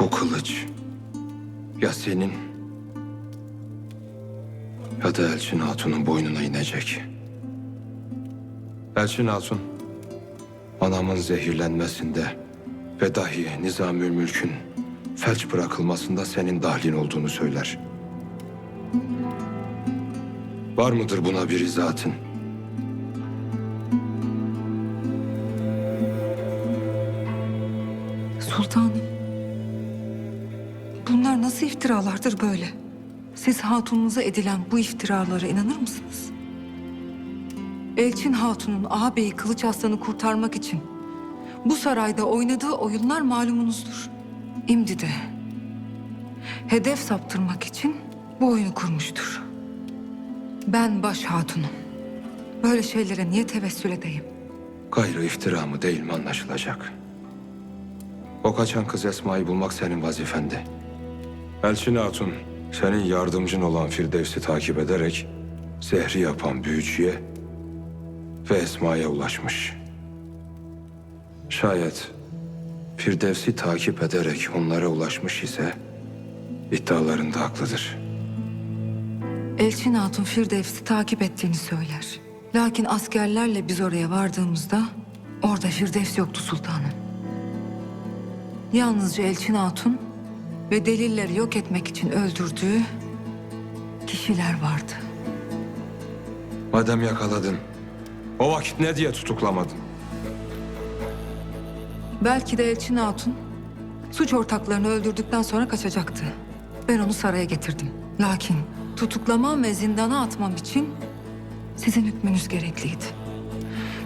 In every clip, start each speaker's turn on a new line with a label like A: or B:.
A: Bu kılıç ya senin ya da Elçin Hatun'un boynuna inecek. Elçin Hatun, anamın zehirlenmesinde ve dahi Nizamül Mülk'ün felç bırakılmasında senin dahlin olduğunu söyler. Var mıdır buna bir izahatın?
B: Sultanım. Bunlar nasıl iftiralardır böyle? Siz hatununuza edilen bu iftiralara inanır mısınız? Elçin Hatun'un ağabeyi Kılıç Aslan'ı kurtarmak için bu sarayda oynadığı oyunlar malumunuzdur. İmdi de hedef saptırmak için bu oyunu kurmuştur. Ben baş hatunum. Böyle şeylere niye tevessül edeyim?
A: Gayrı iftira mı değil mi anlaşılacak. O kaçan kız Esma'yı bulmak senin vazifendi. Elçin Hatun, senin yardımcın olan Firdevs'i takip ederek zehri yapan büyücüye ve Esma'ya ulaşmış. Şayet Firdevs'i takip ederek onlara ulaşmış ise iddialarında haklıdır.
B: Elçin Hatun Firdevs'i takip ettiğini söyler. Lakin askerlerle biz oraya vardığımızda orada Firdevs yoktu sultanım. Yalnızca Elçin Hatun ve delilleri yok etmek için öldürdüğü kişiler vardı.
A: Madem yakaladın, o vakit ne diye tutuklamadın?
B: Belki de Elçin Hatun suç ortaklarını öldürdükten sonra kaçacaktı. Ben onu saraya getirdim. Lakin tutuklamam ve zindana atmam için sizin hükmünüz gerekliydi.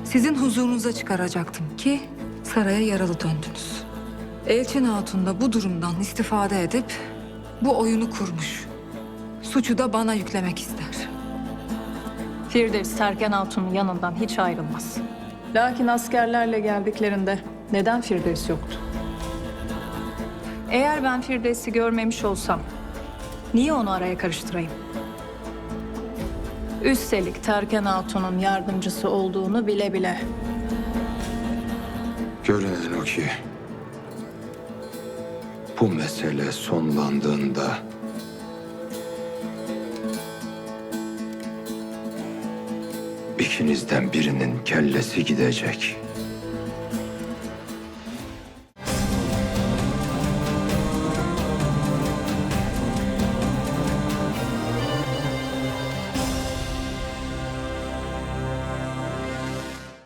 B: Sizin huzurunuza çıkaracaktım ki saraya yaralı döndünüz. Elçin Hatun da bu durumdan istifade edip bu oyunu kurmuş. Suçu da bana yüklemek ister.
C: Firdevs Sergen Hatun'un yanından hiç ayrılmaz. Lakin askerlerle geldiklerinde neden Firdevs yoktu? Eğer ben Firdevs'i görmemiş olsam niye onu araya karıştırayım? Üstelik Terken Hatun'un yardımcısı olduğunu bile bile.
A: Görünen o ki bu mesele sonlandığında ikinizden birinin kellesi gidecek.